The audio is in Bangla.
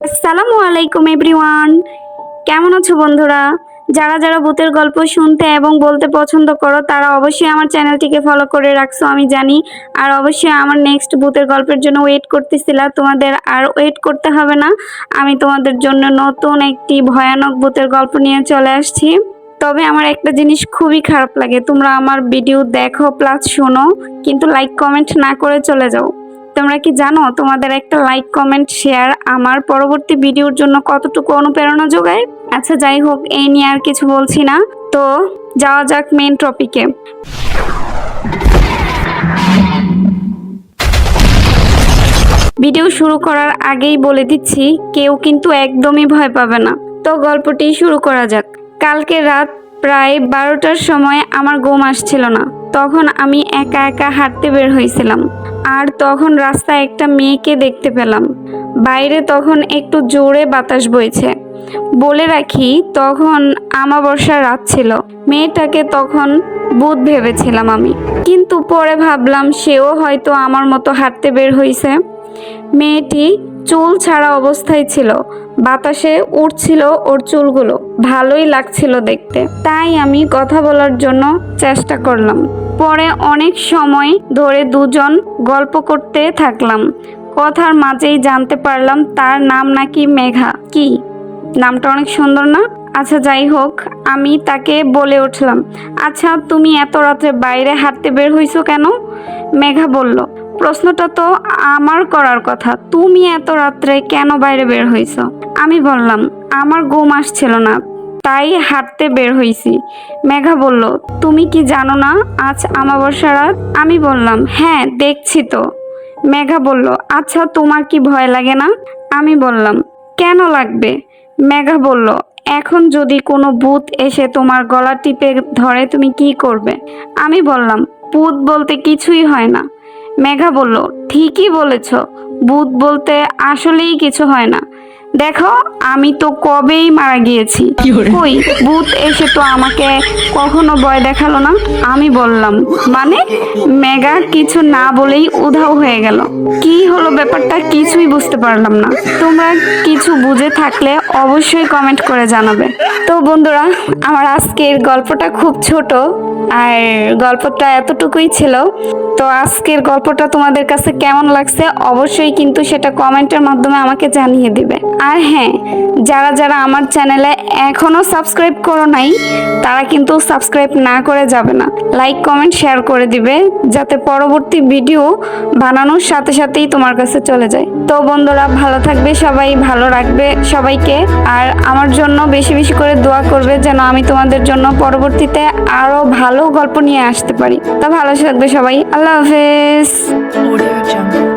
আসসালামু আলাইকুম এভরিওয়ান। কেমন আছো বন্ধুরা? যারা যারা ভূতের গল্প শুনতে এবং বলতে পছন্দ করো, তারা অবশ্যই আমার চ্যানেলটিকে ফলো করে রাখছো, আমি জানি। আর অবশ্যই আমার নেক্সট ভূতের গল্পের জন্য ওয়েট করতেছিলা, তোমাদের আর ওয়েট করতে হবে না। আমি তোমাদের জন্য নতুন একটি ভয়ানক ভূতের গল্প নিয়ে চলে আসছি। তবে আমার একটা জিনিস খুবই খারাপ লাগে, তোমরা আমার ভিডিও দেখো প্লাস শোনো, কিন্তু লাইক কমেন্ট না করে চলে যাও। তোমরা কি জানো তোমাদের একটা লাইক কমেন্ট শেয়ার আমার পরবর্তী ভিডিওর জন্য কতটুকু অনুপ্রেরণা যোগায়? আচ্ছা যাই হোক, এই নিয়ে আর কিছু বলছি না। তো যাওয়া যাক মেন টপিকে ভিডিও শুরু করার আগেই বলে দিচ্ছি, কেউ কিন্তু একদমই ভয় পাবে না। তো গল্পটি শুরু করা যাক। কালকে রাত প্রায় বারোটার সময় আমার ঘুম আসছিল না। তখন আমি একা একা হাঁটতে বের হয়েছিলাম। আর তখন রাস্তায় একটা মেয়েকে দেখতে পেলাম। বাইরে তখন একটু জোরে বাতাস বইছে। বলে রাখি, তখন আমাবস্যার রাত ছিল। মেয়েটাকে তখন বুধ ভেবেছিলাম আমি। কিন্তু পরে ভাবলাম, সেও হয়তো আমার মতো হাঁটতে বের হয়েছে মেয়েটি চুল ছাড়া অবস্থায় ছিল। বাতাসে উড়ছিল ওর চুলগুলো। ভালোই লাগছিল দেখতে। তাই আমি কথা বলার জন্য চেষ্টা করলাম। পরে অনেক সময় ধরে দুজন গল্প করতে থাকলাম। কথার মাঝেই জানতে পারলাম তার নাম নাকি মেঘা। কি? নামটা অনেক সুন্দর না? আচ্ছা যাই হোক, আমি তাকে বলে উঠলাম। আচ্ছা তুমি এত রাত্রে বাইরে হাঁটতে বের হইছো কেন? মেঘা বলল প্রশ্নটা তো আমার করার কথা। তুমি এত রাত্রে কেন বাইরে বের হইছো? আমি বললাম, আমার ঘুম আসছিল না, তাই হাঁটতে বের হইছি। মেঘা বলল, তুমি কি জানো না, আজ আমাবস্যা রাত? আমি বললাম হ্যাঁ দেখছি তো। মেঘা বলল আচ্ছা তোমার কি ভয় লাগে না? আমি বললাম, কেন লাগবে? মেঘা বলল, এখন যদি কোনো ভূত এসে তোমার গলা টিপে ধরে, তুমি কি করবে? আমি বললাম, ভূত বলতে কিছুই হয় না। মেঘা বলল ঠিকই বলেছ। ভূত বলতে আসলেই কিছু হয় না। দেখো আমি তো কবেই মারা গিয়েছি। কই ভূত এসে তো আমাকে কখনো ভয় দেখাল না? আমি বললাম মানে? মেঘা কিছু না বলেই উধাও হয়ে গেল। কি হলো ব্যাপারটা কিছুই বুঝতে পারলাম না। তোমরা কিছু বুঝে থাকলে অবশ্যই কমেন্ট করে জানাবে। তো বন্ধুরা আমার আজকের গল্পটা খুব ছোট। আর গল্পটা এতটুকুই ছিল। তো আজকের গল্পটা তোমাদের কাছে কেমন লাগছে অবশ্যই কিন্তু সেটা কমেন্টের মাধ্যমে আমাকে জানিয়ে দিবে। আর হ্যাঁ যারা যারা আমার চ্যানেলে এখনও সাবস্ক্রাইব করো নাই, তারা কিন্তু সাবস্ক্রাইব না করে যাবে না। লাইক, কমেন্ট, শেয়ার করে দিবে যাতে পরবর্তী ভিডিও বানানোর সাথে সাথেই তোমার কাছে চলে যায়। তো বন্ধুরা, ভালো থাকবে সবাই, ভালো রাখবে সবাইকে। আর আমার জন্য বেশি বেশি করে দোয়া করবে যেন আমি তোমাদের জন্য পরবর্তীতে আরও ভালো গল্প নিয়ে আসতে পারি। তা ভালো থাকবে সবাই। আল্লাহ হাফেজ.